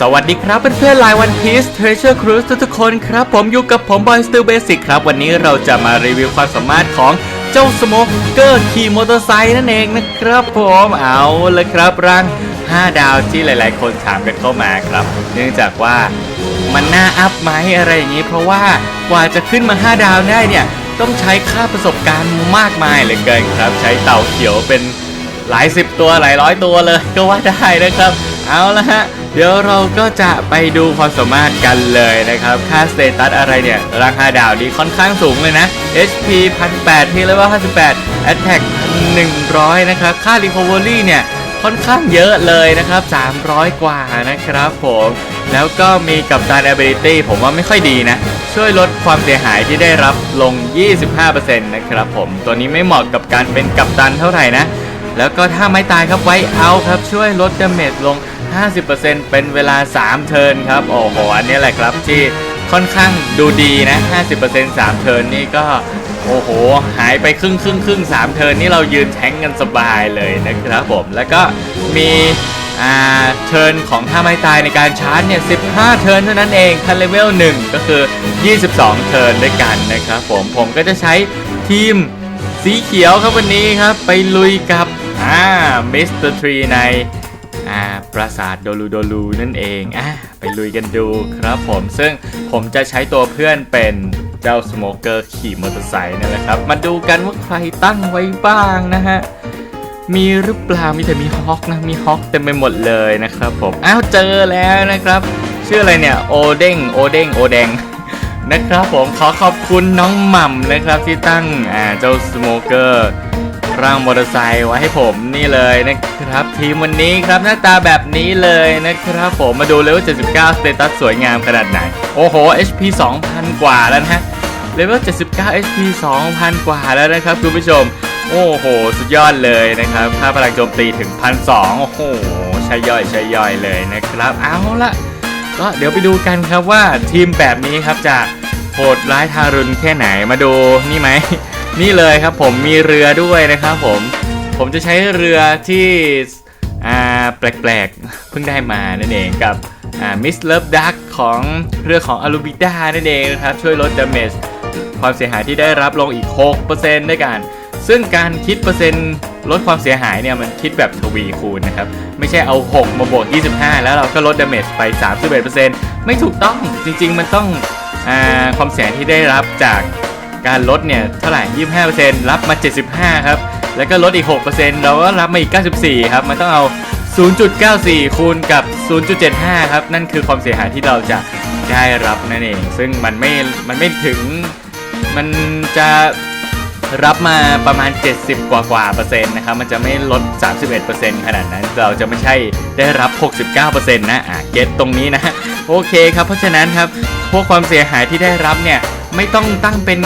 สวัสดีครับเพื่อนๆลายวันพีซ Treasure Cruise ทุกๆคนครับผมอยู่กับผมบอยสติลเบสิกครับ วันนี้เราจะมารีวิวความสามารถของเจ้าสโมกเกอร์ขี่มอเตอร์ไซค์นั่นเองนะครับผมเอาเลยครับรัง 5 ดาวที่หลายๆ คนถามกันเข้ามาครับ เนื่องจากว่ามันน่าอัพไหมอะไรอย่างนี้ เพราะว่ากว่าจะขึ้นมา 5 ดาวได้เนี่ย ต้องใช้ค่าประสบการณ์มากมายเหลือเกินครับ ใช้เต่าเขียวเป็นหลายสิบตัวหลายร้อยตัวเลยก็ว่าได้นะครับ เอาละฮะ เดี๋ยวเราก็จะไปดูความสามารถกันเลยนะครับ ค่าสเตตัสอะไรเนี่ย ราคาดาวดีค่อนข้างสูงเลยนะ HP 1008ที่เลเวล58 Attack 100 นะครับ ค่า Recovery เนี่ยค่อนข้างเยอะเลยนะครับ 300 กว่านะครับผม แล้วก็มีกับตัน ability ผมว่าไม่ค่อยดีนะ ช่วยลดความเสียหายที่ได้รับลง 25%นะครับผม ตัวนี้ไม่เหมาะกับการเป็นกัปตันเท่าไหร่นะ แล้วก็ถ้าไม่ตายครับไว้เอาครับช่วยลดดาเมจลง 50%เป็นเวลา 3 เทิร์นครับ โอ้โห อันนี้แหละครับที่ค่อนข้างดูดีนะ 50% 3 เทิร์นนี่ก็โอ้โห หายไปครึ่งครึ่งครึ่งสามเทิร์นนี่เรายืนแทงกันสบายเลยนะครับผม แล้วก็มีอ่าเทิร์นของท่าไม้ตายในการชาร์จเนี่ย 15 เทิร์นเท่านั้นเองถ้าเลเวล 1 ก็คือ 22 เทิร์นด้วยกันนะครับผม ผมก็จะใช้ทีมสีเขียวครับวันนี้ครับ ไปลุยกับอ่ามิสเตอร์ทรีใน อ่าปราสาทโดลูโดลูนั่นเองอ่าไปลุยกันดูครับผมซึ่งผมจะใช้ตัวเพื่อนเป็นเจ้าสโมเกอร์ขี่มอเตอร์ไซค์นั่นแหละครับ มาดูกันว่าใครตั้งไว้บ้างนะฮะ มีหรือเปล่ามีแต่มีฮอกนะ มีฮอกเต็มไปหมดเลยนะครับผม อ้าวเจอแล้วนะครับ ชื่ออะไรเนี่ย โอเด้งโอเด้งโอแดงนะครับผมขอขอบคุณน้องหม่ำนะครับที่ตั้งอ่าเจ้าสโมเกอร์ ร่างมอเตอร์ไซค์ไว้ให้ผมนี่เลยนะครับทีมวันนี้ครับหน้าตาแบบนี้เลยนะครับผมมาดูเลเวล79สเตตัสสวยงามขนาดไหน โอ้โห HP 2,000 กว่าแล้วนะฮะเลเวล79 HP 2,000 กว่าแล้วนะครับคุณผู้ชม โอ้โห สุดยอดเลยนะครับค่าพลังโจมตีถึง1,200โอ้โหใช่ย่อยใช่ย่อยเลยนะครับ เอาละก็เดี๋ยวไปดูกันครับว่าทีมแบบนี้ครับจะโหดร้ายทารุณแค่ไหนมาดูนี่ไหม นี่เลยครับผมมีเรือด้วยนะครับผม ผมจะใช้เรือที่อ่าแปลกๆ เพิ่งได้มานั่นเองกับอ่ามิสเลิฟดักของเรือของอลูบิดานั่นเองนะครับช่วยลดดาเมจความเสียหายที่ได้รับลงอีก 6%ด้วยกัน ซึ่งการคิดเปอร์เซ็นต์ลดความเสียหายเนี่ยมันคิดแบบทวีคูณนะครับ ไม่ใช่เอา 6 มาบวก 25 แล้วเราก็ลดดาเมจไป 31%ไม่ถูกต้องจริงๆ มันต้องอความเสียหายที่ได้รับจาก การลดเนี่ยเท่าไหร่ 25%รับมา 75 ครับ แล้วก็ลดอีก 6%เราก็รับมาอีก 94 ครับ มันต้องเอา 0.94 คูณกับ 0.75 ครับ นั่นคือความเสียหายที่เราจะได้รับนั่นเอง ซึ่งมันไม่ มันไม่ถึง มันจะรับมาประมาณ 70 กว่ากว่าเปอร์เซ็นต์นะครับ มันจะไม่ลด 31%ขนาดนั้น เราจะไม่ใช่ได้รับ 69%นะ อะ เก็ตตรงนี้นะ โอเคครับ เพราะฉะนั้นครับ พวกความเสียหายที่ได้รับเนี่ย ไม่ต้องตั้งเป็น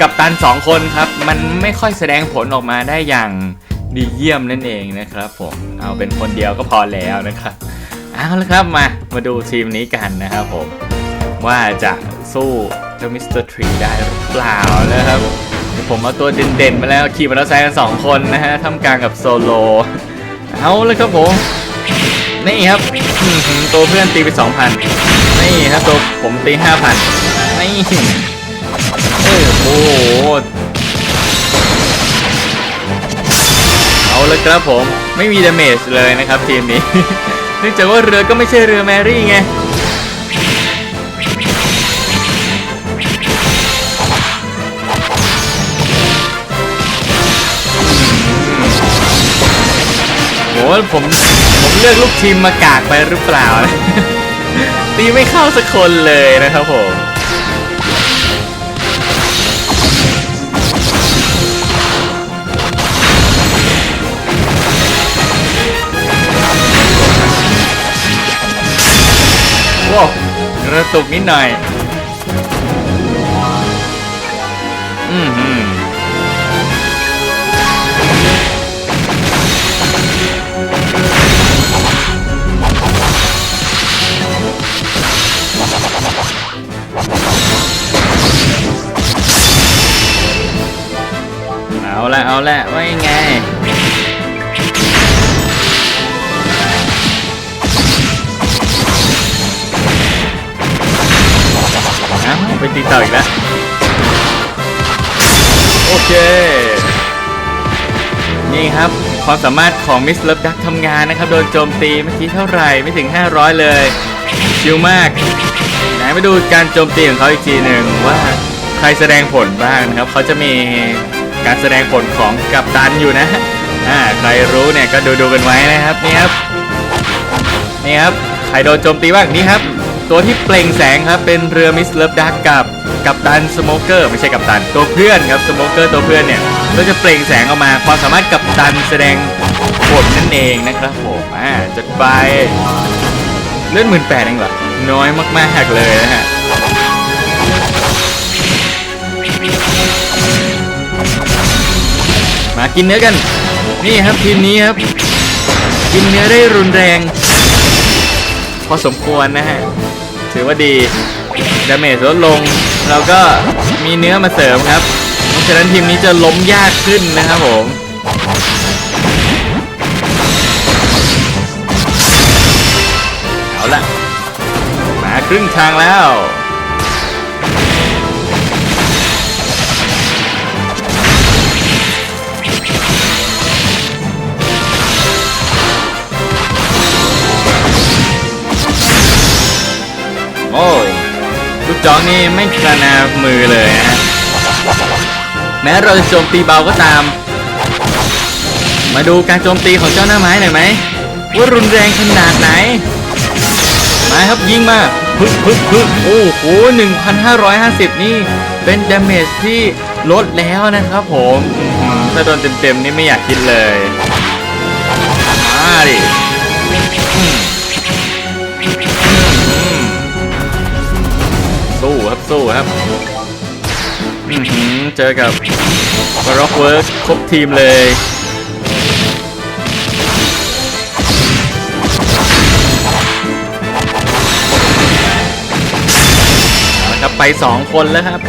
กัปตัน2คนครับ มันไม่ค่อยแสดงผลออกมาได้อย่างดีเยี่ยมนั่นเองนะครับผมเอาเป็นคนเดียวก็พอแล้วนะครับเอาละครับมามาดูทีมนี้กันนะครับผมว่าจะสู้เจ้ามิสเตอร์ทรีได้หรือเปล่านะครับผมเอาตัวเด่นๆมาแล้วขี่มอเตอร์ไซค์กันสองคนนะฮะทำกลางกับโซโลเอาเลยครับผมนี่ครับตัวเพื่อนตีไป 2,000นี่ครับตัวผมตี 5,000นี่ เออโอ้โหเอาเลยครับผมไม่มีดาเมจเลยนะครับทีมนี้เนื่องจากว่าเรือก็ไม่ใช่เรือแมรี่ไงโหผมผมเลือกลูกทีมมากากไปหรือเปล่า ตีไม่เข้าสักคนเลยนะครับผม กระตุกนิดหน่อย อืมหืมเอาละเอาละว่ายังไง ไม่ตีเต่าอีกแล้ว โอเค นี่ครับ ความสามารถของมิสเลิฟดักทำงานนะครับ โดนโจมตีเมื่อกี้เท่าไหร่ไม่ถึง 500 เลย ชิลมาก ไหนมาดูการโจมตีของเขาอีกทีหนึ่งว่าใครแสดงผลบ้างนะครับ เขาจะมีการแสดงผลของกัปตันอยู่นะอ่าใครรู้เนี่ยก็ดูดูๆกันไว้นะครับนี่ครับนี่ครับใครโดนโจมตีบ้างนี่ครับ ตัวที่เปล่งแสงครับเป็นเรือมิสเลิฟดักกับกัปตันสโมเกอร์ไม่ใช่กัปตันตัวเพื่อนครับสโมเกอร์ตัวเพื่อนเนี่ยก็จะเปล่งแสงออกมาความสามารถกัปตันแสดงผลนั่นเองนะครับผมอ่าจัดไปเลื่อนหมื่นแปดเองเหรอน้อยมากๆเลยนะฮะมากินเนื้อกัน นี่ครับทีมนี้ครับ กินเนื้อได้รุนแรง พอสมควรนะฮะ ถือว่าดีดาเมจลดลง เราก็มีเนื้อมาเสริมครับเพราะฉะนั้นทีมนี้จะล้มยากขึ้นนะครับผมเอาละมาครึ่งทางแล้ว จอกนี่ไม่กระนามือเลยนะฮะแม้เราจะโจมตีเบาก็ตาม มาดูการโจมตีของเจ้าหน้าไม้หน่อยไหมว่ารุนแรงขนาดไหน มาครับยิงมาพึกพึกพึกโอ้โห1,550 นี่เป็นดาเมจที่ลดแล้วนะครับผมถ้าโดนเต็มๆนี่ไม่อยากคิดเลยมาดิ สู้ครับสู้ครับเจอกับร็อกเวิร์กครบทีมเลยเอาละครับไป 2 คนแล้วครับ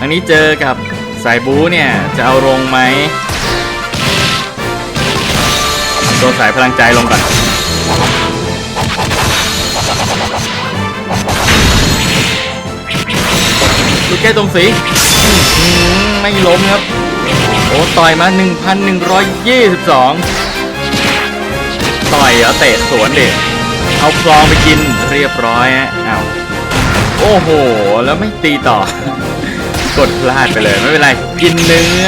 อันนี้เจอกับสายบูเนี่ย จะเอาลงไหมตัวสายพลังใจลงก่อน ดูแก้ตรงสีไม่ล้มครับ โอ้ต่อยมา 1,122 ต่อยเหรอเตะสวนเด็กเอาคลองไปกินเรียบร้อยฮะอ้าวโอ้โห แล้วไม่ตีต่อ กดพลาดไปเลย ไม่เป็นไร กินเนื้อ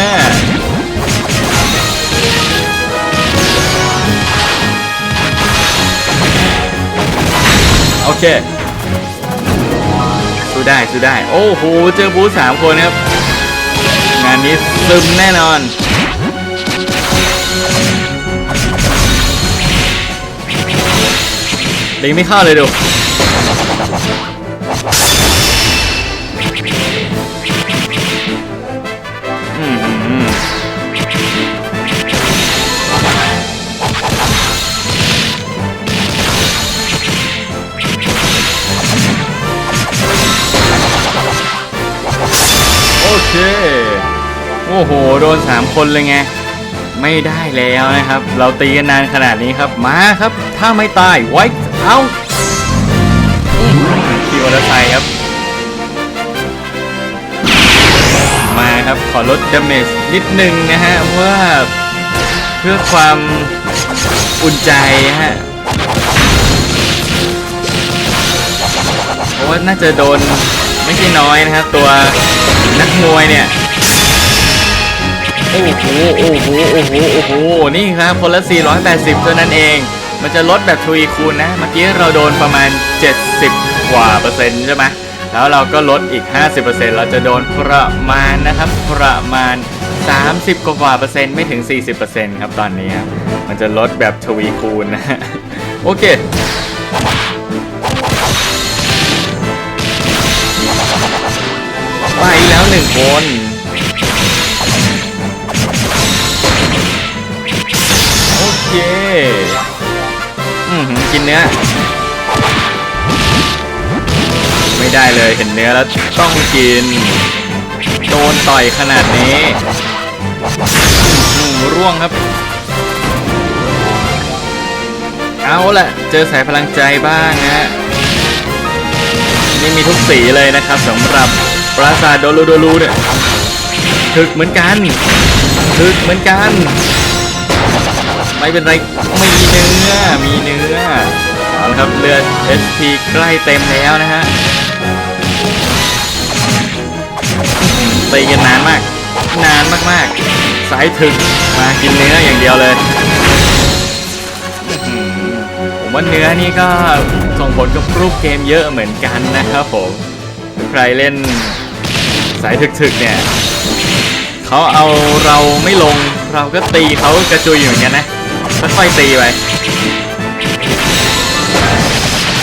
โอเค ได้ซื้อได้ โอ้โห เจอบูสามคนครับ งานนี้ซึมแน่นอนเล็งไม่เข้าเลยดู อ้โห โดนสามคนเลยไง ไม่ได้แล้วนะครับ เราตีกันนานขนาดนี้ครับ มาครับ ถ้าไม่ตายไว้เอาขี่มอเตอร์ไซค์ครับ มาครับ ขอลดดาเมจนิดนึงนะฮะว่าเพื่อความอุ่นใจฮะเพราะว่าน่าจะโดนไม่ใช่น้อยนะครับ ตัวนักมวยเนี่ย โอ้โหโอ้โหโอ้โหโอ้โหนี่ครับคนละ 480 เท่านั้นเอง มันจะลดแบบทวีคูณนะ เมื่อกี้เราโดนประมาณ 70 กว่าเปอร์เซ็นต์ใช่ไหมแล้วเราก็ลดอีก 50%เราจะโดนประมาณนะครับ ประมาณ 30 กว่าเปอร์เซ็นต์ไม่ถึง 40%ครับตอนนี้ครับมันจะลดแบบทวีคูณนะฮะโอเคไปแล้วหนึ่งคน เคอืมกินเนื้อ ไม่ได้เลยเห็นเนื้อแล้วต้องกิน โดนต่อยขนาดนี้อืมร่วงครับ เอาละเจอสายพลังใจบ้างฮะนี่มีทุกสีเลยนะครับสำหรับปราสาทโดโลโดลูเนี่ยถึกเหมือนกันถึกเหมือนกัน ไม่เป็นไรมีเนื้อมีเนื้อเอาละครับเลือด SP ใกล้เต็มแล้วนะฮะตีกันนานมาก นานมากๆ สายถึกมากินเนื้ออย่างเดียวเลย ผมว่าเนื้อนี่ก็ส่งผลกับรูปเกมเยอะเหมือนกันนะครับผมใครเล่นสายถึกๆเนี่ยเขาเอาเราไม่ลงเราก็ตีเขากระจุยอยู่เหมือนกันนะ ค่อยๆตีไป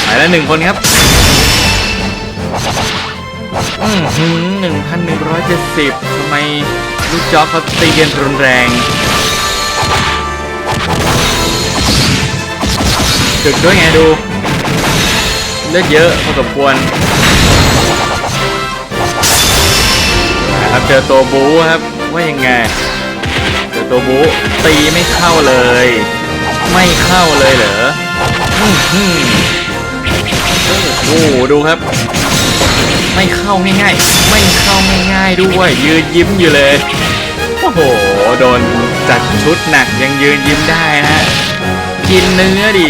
ไปแล้วหนึ่งคนครับอืมหนึ่งพันหนึ่งร้อยเจ็ดสิบทำไมลูกจอกเขาตีกันรุนแรงถึกด้วยไงดู เลือดเยอะพอสมควรนะครับเจอตัวบูครับ ว่ายังไง ตัวบุตีไม่เข้าเลย ไม่เข้าเลยเหรอโอ้โหดูครับ ไม่เข้าง่ายๆ ไม่เข้าง่ายๆด้วย ยืนยิ้มอยู่เลย โอ้โห โดนจัดชุดหนักยังยืนยิ้มได้นะ กินเนื้อดิ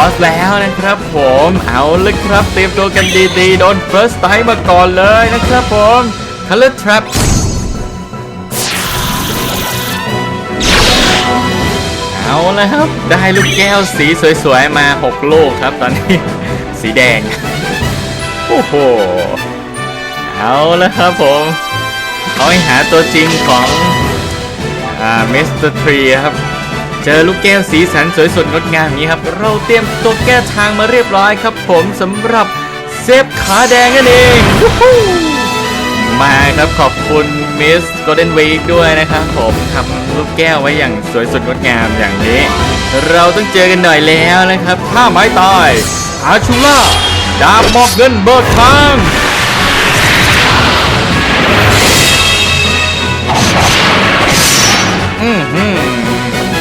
อบอสแล้วนะครับผมเอาเลยครับเตรียมตัวกันดีๆ โดน first time มาก่อนเลยนะครับผม color trap เอาแล้วครับ ได้ลูกแก้วสีสวยๆ มา 6 ลูกครับตอนนี้ สีแดง โอ้โห เอาแล้วครับผมเขาให้หาตัวจริงของอ่าเมสเตอร์ทรีครับ เจอลูกแก้วสีสันสวยสดงดงามอย่างนี้ครับ เราเตรียมตัวแก้ทางมาเรียบร้อยครับ ผมสำหรับเซฟขาแดงนั่นเองมาครับขอบคุณมิสโกลเด้นวีด้วยนะครับผมทำลูกแก้วไว้อย่างสวยสดงดงามอย่างนี้ เราต้องเจอกันหน่อยแล้วนะครับท่าไม้ตายอาชูล่าดาบมอกเงินเบิกทาง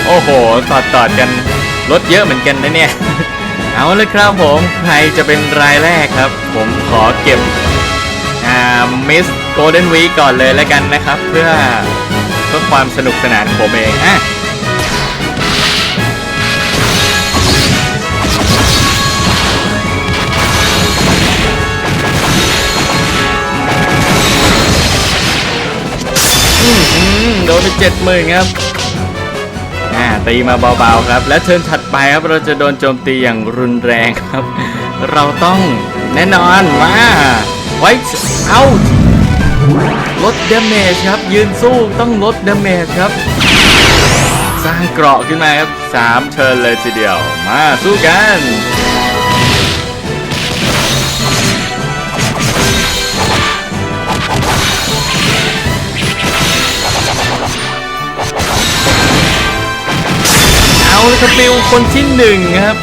โอ้โหตอดตอดกันรถเยอะเหมือนกันนะเนี่ย เอาเลยครับผมใครจะเป็นรายแรกครับ ผมขอเก็บอ่ามิสโกลเด้นวีก่อนเลยแล้วกันนะครับ เพื่อเพื่อความสนุกสนานของผมเองอะอืมฮึโดนไปเจ็ดหมื่นครับ อ่าตีมาเบาๆครับ และเทิร์นถัดไปครับเราจะโดนโจมตีอย่างรุนแรงครับ เราต้องแน่นอนมาไว้เอาลดดาเมจครับ ยืนสู้ต้องลดดาเมจครับ สร้างเกราะขึ้นมาครับสามเทิร์นเลยทีเดียว มาสู้กัน เอาเลยครับบิวคนที่หนึ่งครับ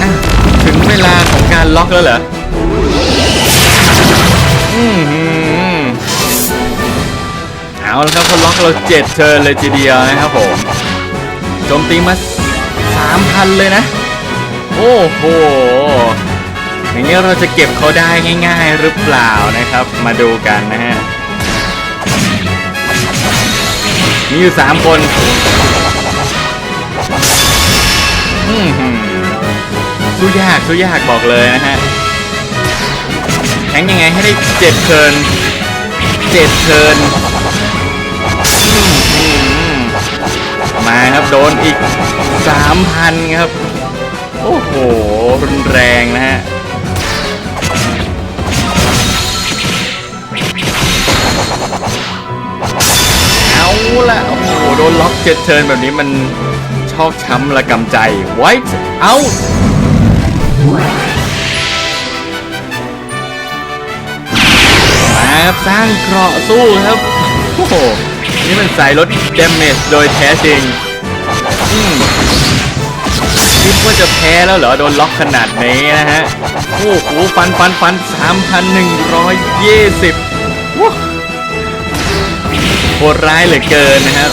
อะถึงเวลาของการล็อกแล้วเหรออืมหือเอาละครับเขาล็อกเราเจ็ดเชิญเลยทีเดียวนะครับผมโจมตีมาสามพันเลยนะ โอ้โหอย่างนี้เราจะเก็บเขาได้ง่ายๆหรือเปล่านะครับ มาดูกันนะฮะมีอยู่สามคน อหือสู้ยากสู้ยากบอกเลยนะฮะแทงยังไงให้ได้เจ็ดเทินเจ็ดเทินมาครับโดนอีกสามพันครับ โอ้โห รุนแรงนะฮะเอาละโอ้โห โดนล็อกเจ็ดเทินแบบนี้มัน ชอกช้ำระกำใจไว้เอามาครับสร้างเกราะสู้ครับ โอ้โห นี่มันใสายลดดเมจโดยแท้จริงอืมคิดว่าจะแพ้แล้วเหรอ โดนล็อกขนาดนี้นะฮะ โอ้โห ฟันฟันฟัน3,120ว้าวโหดร้ายเหลือเกินนะครั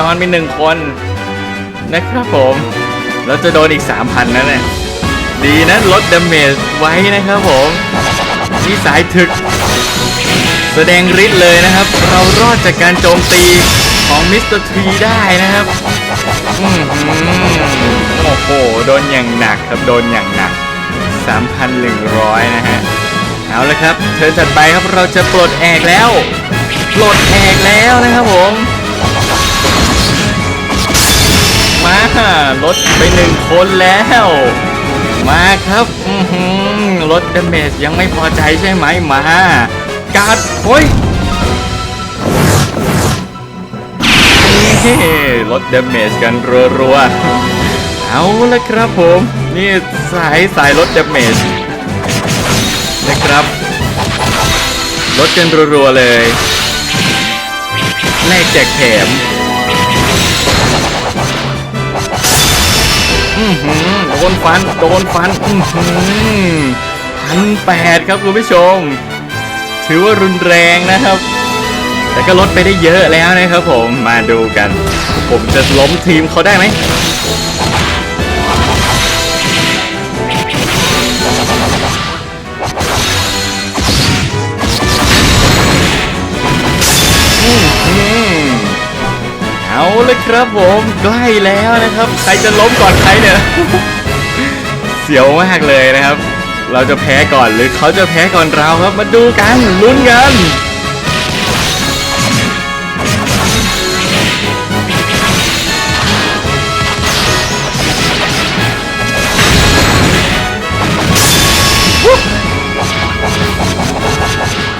นอนไปหนึ่งคนนะครับผมแล้วจะโดนอีก 3,000นั่นแหละดีนะลดดาเมจไว้นะครับผมนี่สายถึก แสดงฤทธิ์เลยนะครับ เรารอดจากการโจมตีของมิสเตอร์ทรีได้นะครับอืมโอ้โหโดนอย่างหนักครับโดนอย่างหนัก 3,100 นะฮะเอาละครับ เทิร์นถัดไปครับเราจะปลดแอกแล้ว ปลดแอกแล้วนะครับผม มาลดไปหนึ่งคนแล้ว มาครับอืลดดาเมจยังไม่พอใจใช่ไหมมาการ์ดโอ้ยนี่ลดดาเมจกันรัวๆเอาละครับผม นี่สายสายลดดาเมจนะครับลดกันรัวๆเลยแลกแจกแถม โดนฟัน โดนฟันอืพันแปดครับคุณผู้ชม ถือว่ารุนแรงนะครับ แต่ก็ลดไปได้เยอะแล้วนะครับผม มาดูกัน ผมจะล้มทีมเขาได้ไหมอืม เอาเลยครับผมใกล้แล้วนะครับ ใครจะล้มก่อนใครเนี่ย เสียวมากเลยนะครับ เราจะแพ้ก่อนหรือเขาจะแพ้ก่อนเราครับ มาดูกันลุ้นกัน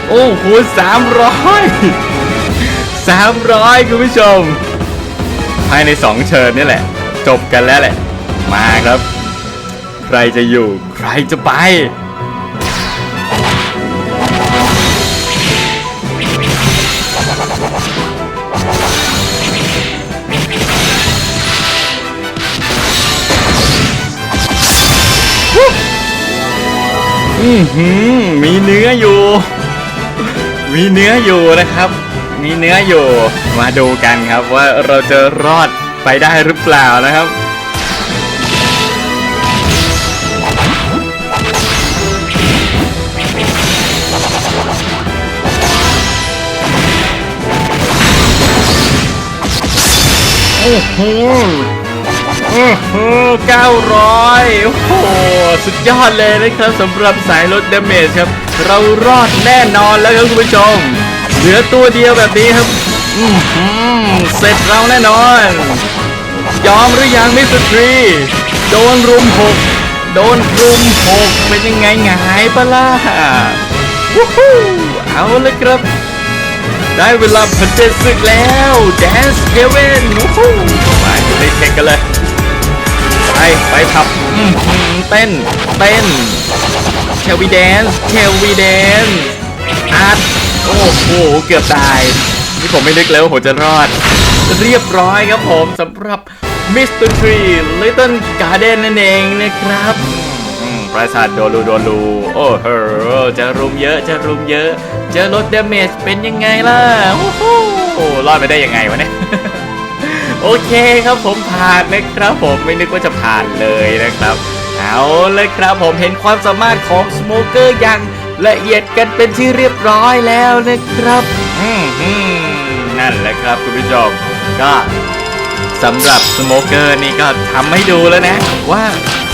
โอ้โหสามร้อยสามร้อยคุณผู้ชม ภายในสองเชิญนี่แหละ จบกันแล้วแหละ มาครับ ใครจะอยู่ใครจะไป อือหือมีเนื้ออยู่ มีเนื้ออยู่นะครับ มีเนื้ออยู่ มาดูกันครับว่าเราจะรอดไปได้หรือเปล่านะครับ โอ้โหโอ้โหเก้าร้อยโอ้โห สุดยอดเลยนะครับสำหรับสายลดเดเมจครับ เรารอดแน่นอนแล้วครับคุณผู้ชม เหลือตัวเดียวแบบนี้ครับอือหือเสร็จเราแน่นอน ยอมหรือยังมิสตร์ทรี โดนรุมหกโดนรุมหกเป็นยังไงหงายปะล่ะวู้ฮู้เอาเลยครับ ได้เวลาผจญศึกแล้ว Dance Heaven วู้ฮู้มาอยู่ในเทคกันเลย ไปไปพับอื้อหือเต้น เต้นเชลวีแดนเชลวีแดนอัด โอ้โหเกือบตาย นี่ผมไม่นึกเลยว่าผมจะรอด เรียบร้อยครับผมสำหรับ Mr. Tree Little Garden นั่นเองนะครับปราสาทโดลูโดลูโอ้โหจะรุมเยอะจะรุมเยอะจอลดเดเมจเป็นยังไงล่ะโอ้โหรอดไปได้ยังไงวะเนี่ยโอเคครับผมผ่านนะครับผมไม่นึกว่าจะผ่านเลยนะครับ เอาเลยครับผมเห็นความสามารถของสโมเกอร์อย่าง ละเอียดกันเป็นที่เรียบร้อยแล้วนะครับอืมอืมนั่นแหละครับคุณผู้ชมก็สำหรับสโมเกอร์นี่ก็ทำให้ดูแล้วนะ ว่า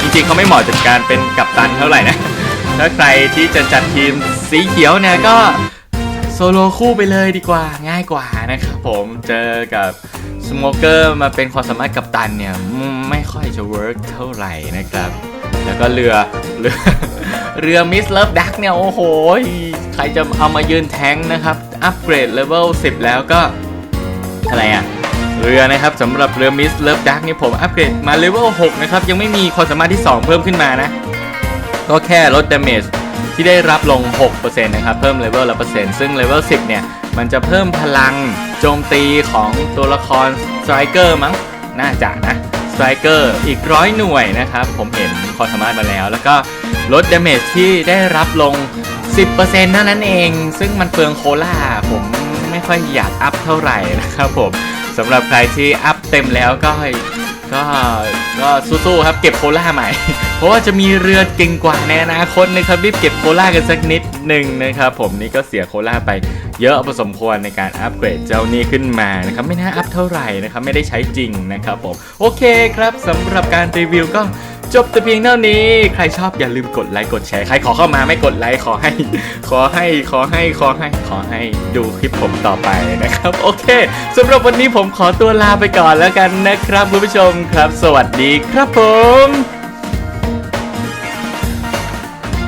จริงๆเขาไม่เหมาะกับการเป็นกัปตันเท่าไหร่นะ ถ้าใครที่จะจัดทีมสีเขียวเนี่ยก็โซโลคู่ไปเลยดีกว่าง่ายกว่านะครับผมเจอกับสโมเกอร์มาเป็นความสามารถกับตันเนี่ยอืมไม่ค่อยจะเวิร์กเท่าไหร่นะครับ แล้วก็เรือเรือเรือมิสเลิฟดักเนี่ย โอ้โห ใครจะเอามายืนแทงนะครับ อัปเกรดเลเวล10 แล้วก็ อะไรอะเรือนะครับสำหรับเรือมิสเลิฟดักนี่ผมอัปเกรดมาเลเวล6นะครับ ยังไม่มีความสามารถที่ 2 เพิ่มขึ้นมานะ ก็แค่ลดดาเมจที่ได้รับลง 6%นะครับ เพิ่มเลเวลละเปอร์เซ็นต์ซึ่งเลเวล10 เนี่ย มันจะเพิ่มพลังโจมตีของตัวละครสไตรเกอร์มั้งน่าจะนะ ตรเกอร์อีกร้อยหน่วยนะครับ ผมเห็นความสามารถมาแล้ว แล้วก็ลดดาเมจที่ได้รับลง 10%เท่านั้นเอง ซึ่งมันเปลืองโคล่าผมไม่ค่อยอยากอัพเท่าไหร่นะครับผมสำหรับใครที่อัพเต็มแล้วก็ก็ก็สู้ๆครับเก็บโคล่าใหม่ เพราะว่าจะมีเรือเก่งกว่าในอนาคตนะครับรีบเก็บโคล่ากันสักนิดหนึ่งนะครับผมนี่ก็เสียโคล่าไป เยอะพอสมควรในการอัปเกรดเจ้านี่ขึ้นมานะครับไม่น่าอัพเท่าไหร่นะครับไม่ได้ใช้จริงนะครับผมโอเคครับสำหรับการรีวิวก็จบแต่เพียงเท่านี้ ใครชอบอย่าลืมกดไลค์กดแชร์ ใครขอเข้ามาไม่กดไลค์ขอให้ ขอให้ ขอให้ ขอให้ ขอให้ดูคลิปผมต่อไปนะครับ โอเคสำหรับวันนี้ผมขอตัวลาไปก่อนแล้วกันนะครับคุณผู้ชมครับ สวัสดีครับผม